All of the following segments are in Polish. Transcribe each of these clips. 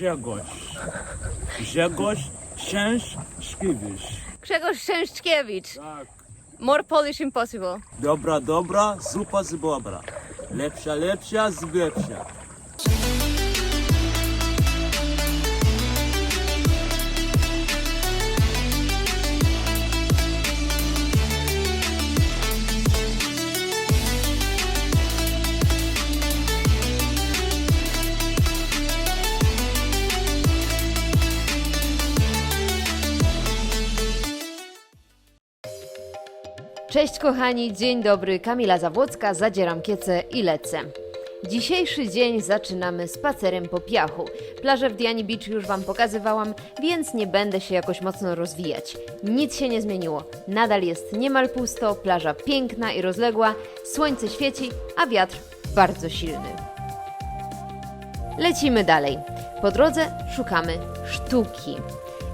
Grzegorz. Grzegorz Szczęśkiewicz. Grzegorz Szczęszkiewicz. Tak. More Polish impossible. Dobra, dobra, zupa z bobra. Lepsza, lepsza, z lepsza. Cześć kochani, dzień dobry, Kamila Zawłocka, zadzieram kiece i lecę. Dzisiejszy dzień zaczynamy spacerem po piachu. Plażę w Diani Beach już Wam pokazywałam, więc nie będę się jakoś mocno rozwijać. Nic się nie zmieniło. Nadal jest niemal pusto, plaża piękna i rozległa, słońce świeci, a wiatr bardzo silny. Lecimy dalej. Po drodze szukamy sztuki.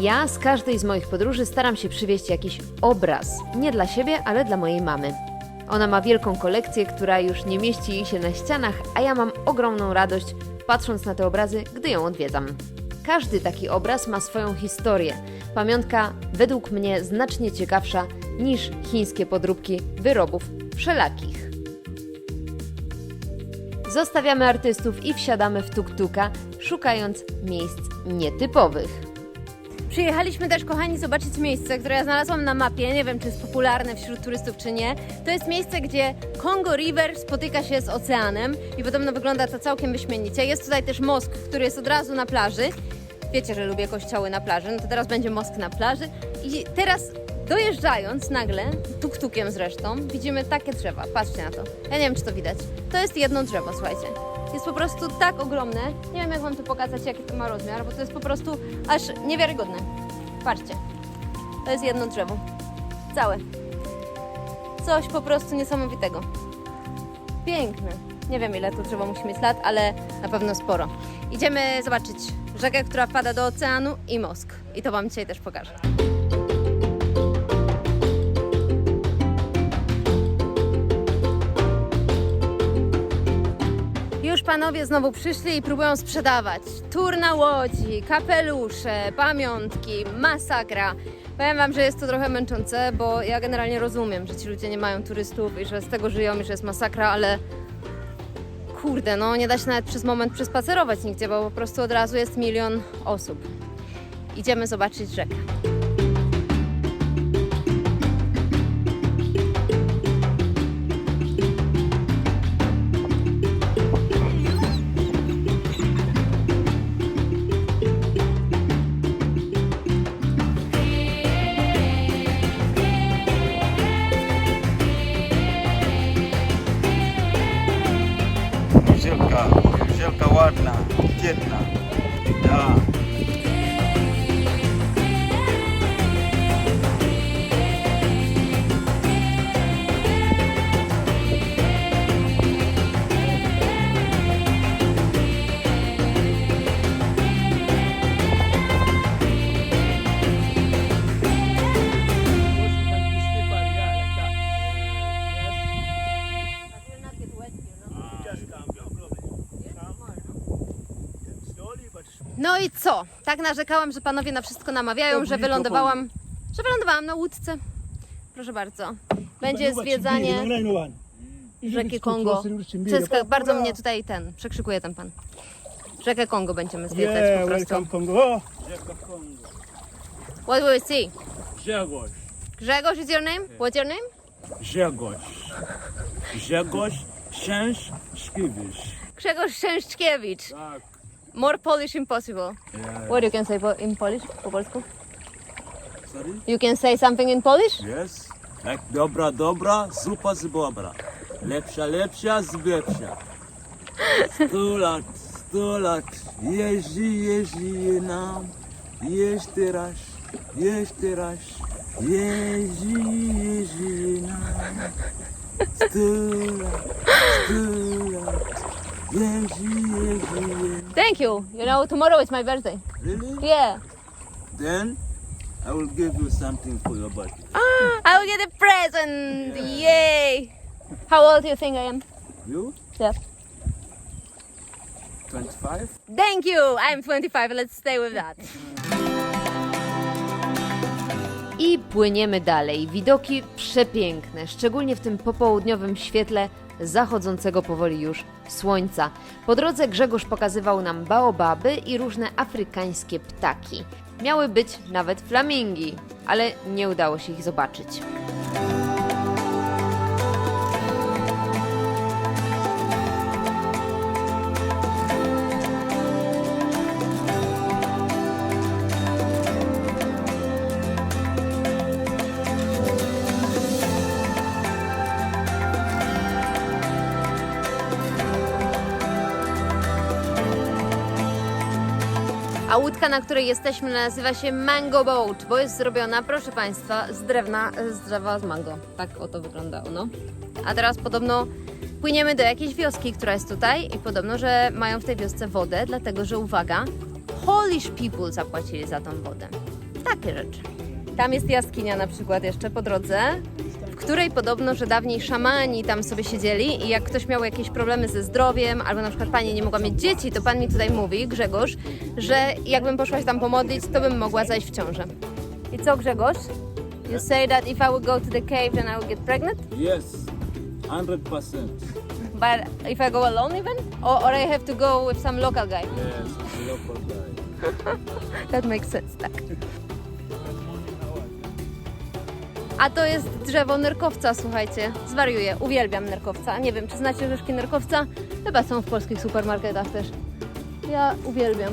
Ja z każdej z moich podróży staram się przywieźć jakiś obraz. Nie dla siebie, ale dla mojej mamy. Ona ma wielką kolekcję, która już nie mieści jej się na ścianach, a ja mam ogromną radość patrząc na te obrazy, gdy ją odwiedzam. Każdy taki obraz ma swoją historię. Pamiątka według mnie znacznie ciekawsza niż chińskie podróbki wyrobów wszelakich. Zostawiamy artystów i wsiadamy w tuk-tuka, szukając miejsc nietypowych. Przyjechaliśmy też, kochani, zobaczyć miejsce, które ja znalazłam na mapie. Nie wiem, czy jest popularne wśród turystów, czy nie. To jest miejsce, gdzie Congo River spotyka się z oceanem i podobno wygląda to całkiem wyśmienicie. Jest tutaj też most, który jest od razu na plaży. Wiecie, że lubię kościoły na plaży, no to teraz będzie most na plaży. I teraz dojeżdżając nagle, tuk-tukiem zresztą, widzimy takie drzewa. Patrzcie na to. Ja nie wiem, czy to widać. To jest jedno drzewo, słuchajcie. Jest po prostu tak ogromne. Nie wiem, jak Wam to pokazać, jaki to ma rozmiar, bo to jest po prostu aż niewiarygodne. Patrzcie. To jest jedno drzewo. Całe. Coś po prostu niesamowitego. Piękne. Nie wiem, ile to drzewo musi mieć lat, ale na pewno sporo. Idziemy zobaczyć rzekę, która wpada do oceanu i Mosk. I to Wam dzisiaj też pokażę. Panowie znowu przyszli i próbują sprzedawać. Tur na łodzi, kapelusze, pamiątki, masakra. Powiem wam, że jest to trochę męczące, bo ja generalnie rozumiem, że ci ludzie nie mają turystów i że z tego żyją i że jest masakra, ale kurde, no nie da się nawet przez moment przespacerować nigdzie, bo po prostu od razu jest milion osób. Idziemy zobaczyć rzekę. Tak narzekałam, że panowie na wszystko namawiają, że wylądowałam, że wylądowałam na łódce. Proszę bardzo. Będzie zwiedzanie rzeki Kongo. Wszystko, bardzo mnie tutaj ten, przekrzykuje ten pan. Rzekę Kongo będziemy zwiedzać po prostu. welcome Congo. What will we see? Grzegorz. Grzegorz is your name? What's your name? Grzegorz. Grzegorz Szczęśkiewicz. Grzegorz Szczęszkiewicz. Tak. More Polish impossible. Yeah. What you can say po- in Polish? Po polsku? Sorry? You can say something in Polish? Yes. Tak, dobra, dobra, zupa z bobra. Lepsza, lepsza, z lepsza. Sto lat, sto lat, jeździ, jeździ nam. Jeszcze raz, jeszcze raz, jeździ, jeździ nam. Sto lat, sto lat, Thank you. You know, tomorrow is my birthday. Really? Yeah. Then I will give you something for your birthday. I will get a present. Yay. How old do you think I am? You? Yeah. 25? Thank you! I'm 25, let's stay with that. I płyniemy dalej. Widoki przepiękne, szczególnie w tym popołudniowym świetle zachodzącego powoli już słońca. Po drodze Grzegorz pokazywał nam baobaby i różne afrykańskie ptaki. Miały być nawet flamingi, ale nie udało się ich zobaczyć. Łódka, na której jesteśmy, nazywa się Mango Boat, bo jest zrobiona, proszę Państwa, z drewna, z drzewa z mango. Tak oto wyglądało, no. A teraz podobno płyniemy do jakiejś wioski, która jest tutaj i podobno, że mają w tej wiosce wodę, dlatego że, uwaga, Polish people zapłacili za tą wodę. Takie rzeczy. Tam jest jaskinia na przykład jeszcze po drodze, której podobno, że dawniej szamani tam sobie siedzieli i jak ktoś miał jakieś problemy ze zdrowiem, albo na przykład pani nie mogła mieć dzieci, to pan mi tutaj mówi, Grzegorz, że jakbym poszła się tam pomodlić, to bym mogła zajść w ciążę. I co Grzegorz? You say that if I would go to the cave, then I would get pregnant? Yes, 100%. But if I go alone even? Or, or I have to go with some local guy? Yes, local guy. That makes sense, tak. A to jest drzewo nerkowca, słuchajcie. Zwariuję, uwielbiam nerkowca. Nie wiem, czy znacie orzeszki nerkowca? Chyba są w polskich supermarketach też. Ja uwielbiam.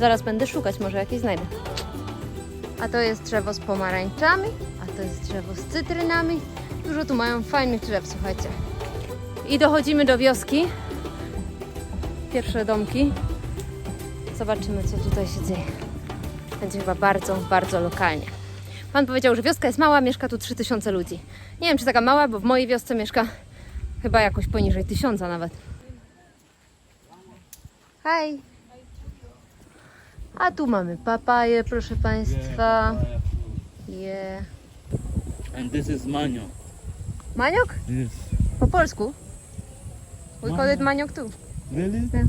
Zaraz będę szukać, może jakieś znajdę. A to jest drzewo z pomarańczami, a to jest drzewo z cytrynami. Dużo tu mają fajnych drzew, słuchajcie. I dochodzimy do wioski. Pierwsze domki. Zobaczymy, co tutaj się dzieje. Będzie chyba bardzo, bardzo lokalnie. Pan powiedział, że wioska jest mała, mieszka tu 3000 ludzi. Nie wiem, czy taka mała, bo w mojej wiosce mieszka chyba jakoś poniżej tysiąca nawet. Hej! A tu mamy papaję, proszę Państwa. Yeah. And this is manio. Maniok? Yes. Po polsku? We call it maniok tu. Really? Yeah.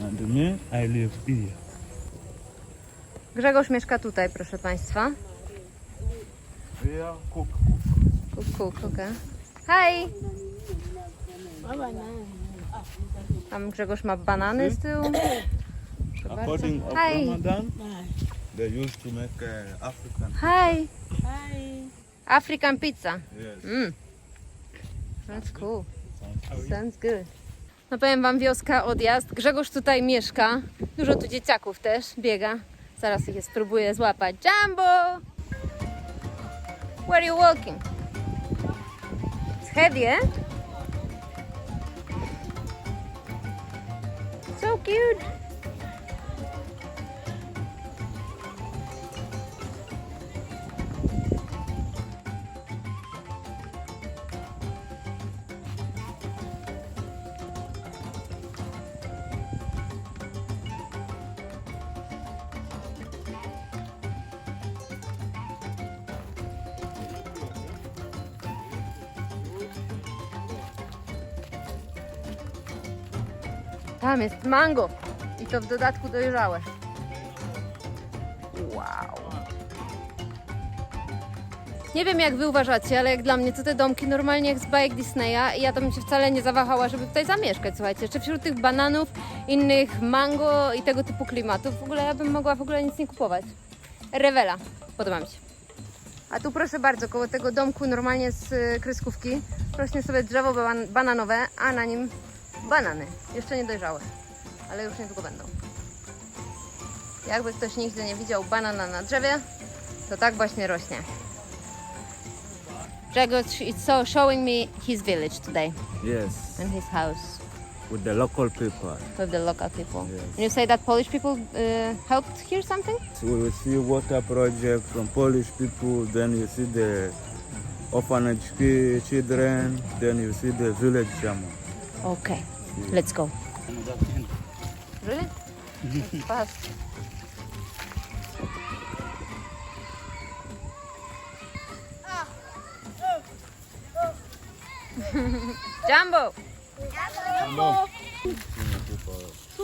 And me, I live here. Grzegorz mieszka tutaj, proszę Państwa. Here, cook. Kuk, kuk, okej. Hej! Tam Grzegorz ma banany z tyłu. Proszę bardzo. According of Hi. Ramadan, they used to make uh, African. Hi! African pizza. Yes. Mm. That's cool. Sounds good. No powiem Wam, wioska, odjazd. Grzegorz tutaj mieszka. Dużo tu dzieciaków też biega. Zaraz ich spróbuję złapać. Jumbo! Where are you walking? It's heavy, eh? So cute! Tam jest mango. I to w dodatku dojrzałe. Wow. Nie wiem jak wy uważacie, ale jak dla mnie to te domki normalnie jak z bajek Disneya i ja to bym się wcale nie zawahała, żeby tutaj zamieszkać, słuchajcie. Czy wśród tych bananów, innych mango i tego typu klimatów w ogóle ja bym mogła w ogóle nic nie kupować. Rewela. Podoba mi się. A tu proszę bardzo, koło tego domku normalnie z y, kreskówki rośnie sobie drzewo ban- bananowe, a na nim banany. Jeszcze nie dojrzałe, ale już niedługo będą. Jakby ktoś nigdy nie widział banana na drzewie, to tak właśnie rośnie. Grzegorz is so showing me his village today Yes, and his house with the local people. with the local people. Yes. And you say that Polish people uh, helped here something? So we will see water project from Polish people, then you see the orphanage ki- children, then you see the village shaman. Okay, let's go. Really? Fast. Jumbo!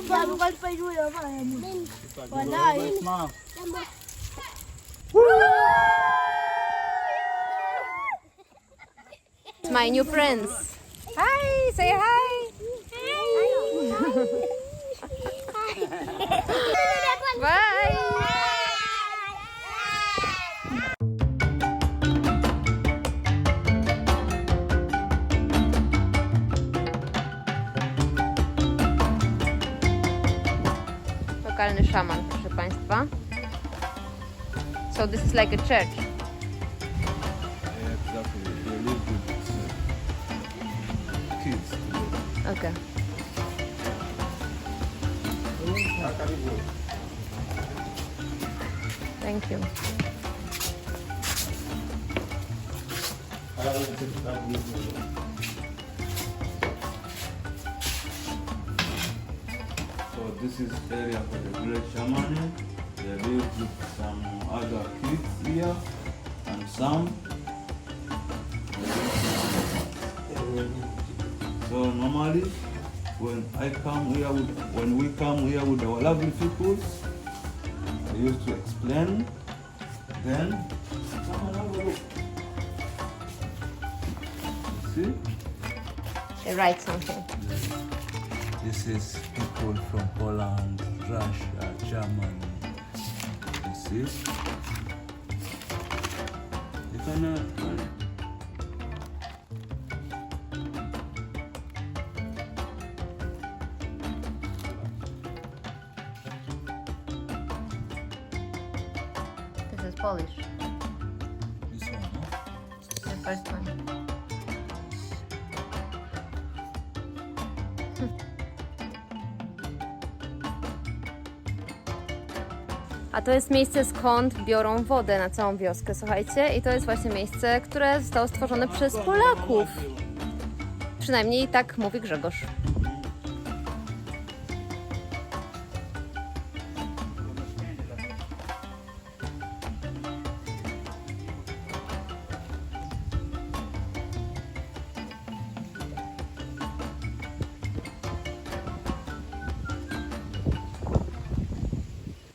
Bago ka pa yun, wala eh. My new friends. Hi! Say hi! Bye! Lokalny szaman, proszę Państwa. So this is like a church. Okay. Thank you. So this is area for the village shaman. They live with some other kids here and some. So normally, when I come here, with, when we come here with our lovely people, I used to explain. Then, come and have a look. See? They write something. This is people from Poland, Russia, Germany. You see? You can, uh, A to jest miejsce, skąd biorą wodę na całą wioskę, słuchajcie. I to jest właśnie miejsce, które zostało stworzone przez Polaków. Przynajmniej tak mówi Grzegorz.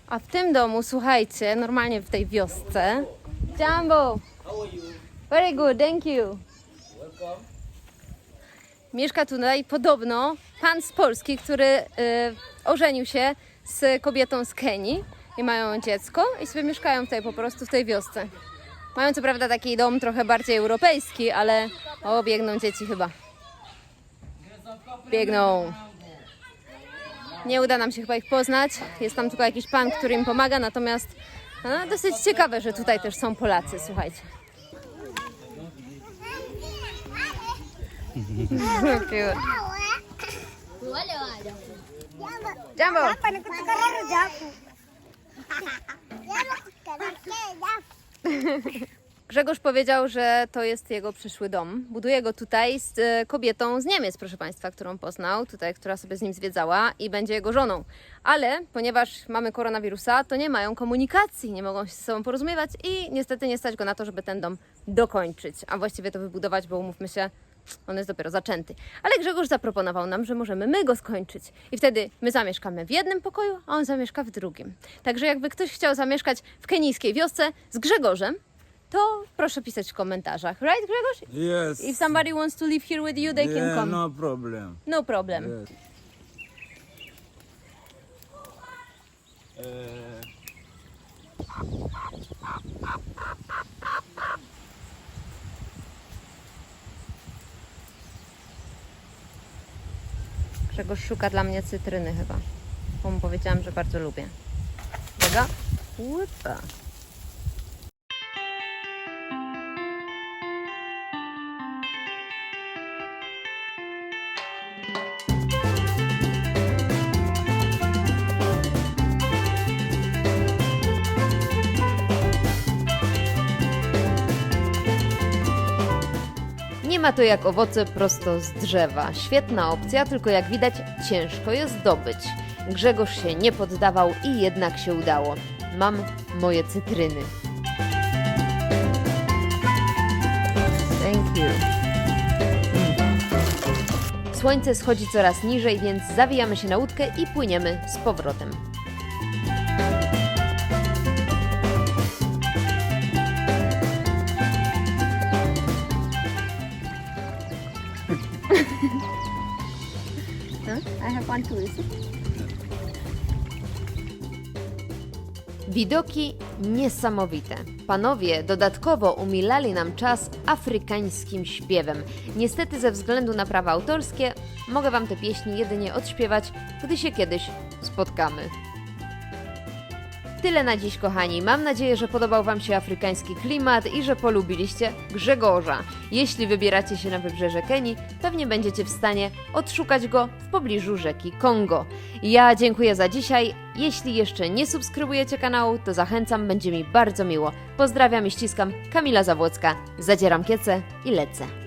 A w tym domu, słuchajcie, normalnie w tej wiosce. Jumbo! Very good, thank you. Mieszka tutaj podobno pan z Polski, który y, ożenił się z kobietą z Kenii i mają dziecko i sobie mieszkają tutaj po prostu w tej wiosce. Mają co prawda taki dom trochę bardziej europejski, ale o, biegną dzieci chyba. Biegną. Nie uda nam się chyba ich poznać. Jest tam tylko jakiś pan, który im pomaga, natomiast no, dosyć ciekawe, że tutaj też są Polacy, słuchajcie. Cute. Jumbo! Grzegorz powiedział, że to jest jego przyszły dom. Buduje go tutaj z e, kobietą z Niemiec, proszę Państwa, którą poznał, tutaj, która sobie z nim zwiedzała i będzie jego żoną. Ale ponieważ mamy koronawirusa, to nie mają komunikacji, nie mogą się ze sobą porozumiewać i niestety nie stać go na to, żeby ten dom dokończyć, a właściwie to wybudować, bo umówmy się, on jest dopiero zaczęty. Ale Grzegorz zaproponował nam, że możemy my go skończyć. I wtedy my zamieszkamy w jednym pokoju, a on zamieszka w drugim. Także jakby ktoś chciał zamieszkać w kenijskiej wiosce z Grzegorzem, to proszę pisać w komentarzach. Right, Grzegorz? Yes. If somebody wants to live here with you, they can yeah, come. no problem. No problem. Yes. Grzegorz szuka dla mnie cytryny chyba. Bo mu powiedziałam, że bardzo lubię. Uwaga. Łypa. Ma to jak owoce prosto z drzewa. Świetna opcja, tylko jak widać ciężko je zdobyć. Grzegorz się nie poddawał i jednak się udało. Mam moje cytryny. Thank you. Słońce schodzi coraz niżej, więc zawijamy się na łódkę i płyniemy z powrotem. Too. Widoki niesamowite. Panowie dodatkowo umilali nam czas afrykańskim śpiewem. Niestety ze względu na prawa autorskie mogę wam te pieśni jedynie odśpiewać, gdy się kiedyś spotkamy. Tyle na dziś, kochani. Mam nadzieję, że podobał Wam się afrykański klimat i że polubiliście Grzegorza. Jeśli wybieracie się na wybrzeże Kenii, pewnie będziecie w stanie odszukać go w pobliżu rzeki Kongo. Ja dziękuję za dzisiaj. Jeśli jeszcze nie subskrybujecie kanału, to zachęcam, będzie mi bardzo miło. Pozdrawiam i ściskam Kamila Zawłocka. Zadzieram kiece i lecę.